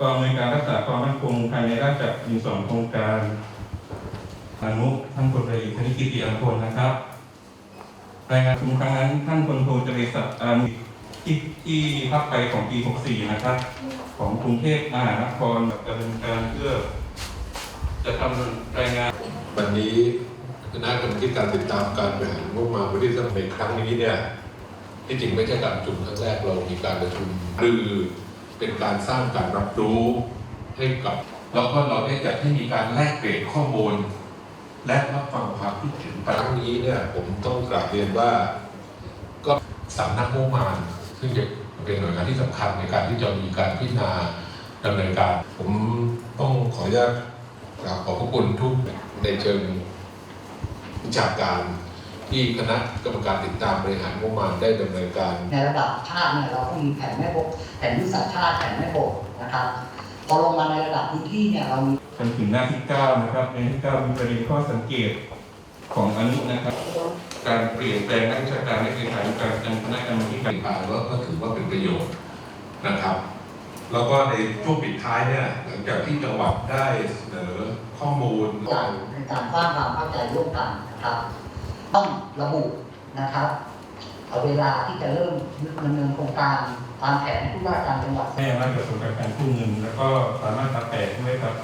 กองในการรักษาความมั่นคงภายในราชจักรมีสองโครงการอนุท่านพลตรีธนิกิติอัมพลนะครับรายงานชุมครั้งนั้นท่านพลโทเจริศักดิ์อานุที่ที่พักไปของปี 64 นะครับ ของกรุงเทพมหานครดำเนินการเพื่อ จะทำรายงาน วันนี้คณะกรรมการติดตามการบริหารงบประมาณบริษัทในครั้งนี้เนี่ยที่จริงไม่ใช่การประชุมครั้งแรกเรามีการประชุมหรือ เป็นการสร้างการรับรู้ให้กับแล้วก็เราได้จัดให้มีการแลกเปลี่ยนข้อมูล และรับฟังความคิดเห็นครั้งนี้เนี่ยผมต้องกราบเรียนว่า ก็สำนักงบประมาณซึ่งจะเป็นหน่วยงานที่สำคัญในการที่จะมีการพิจารณาดำเนินการ ผมต้องขออนุญาตกราบขอบพระคุณทุกในเชิงวิชาการ ที่คณะกรรมการติดตามบริหารงบประมาณได้ดำเนินการ ในระดับชาติเนี่ยเราก็มีแผนแม่บกแผนยุทธศาสตร์ชาติแผนแม่บกนะครับพอลงมาในระดับพื้นที่เนี่ยเรามีจนถึงหน้าที่ 9 นะครับในที่ 9 มีประเด็นข้อสังเกตของอนุนะครับ การเปลี่ยนแปลงนักวิชาการและเลขานุการจังคณะกรรมการเป็นการก็ก็ถือว่าเป็นประโยชน์นะครับ แล้วก็ในช่วงปิดท้ายเนี่ยหลังจากที่จังหวัดได้เสนอข้อมูลใหญ่ในการสร้างความเข้าใจร่วมกันนะครับ ต้องระบุนะครับเอาเวลาที่จะเริ่มดำเนินโครงการตามแผนผู้ว่าการจังหวัดให้อำนาจกระทรวงการคลังกู้เงินแล้วก็สามารถทำแตกด้วยครับ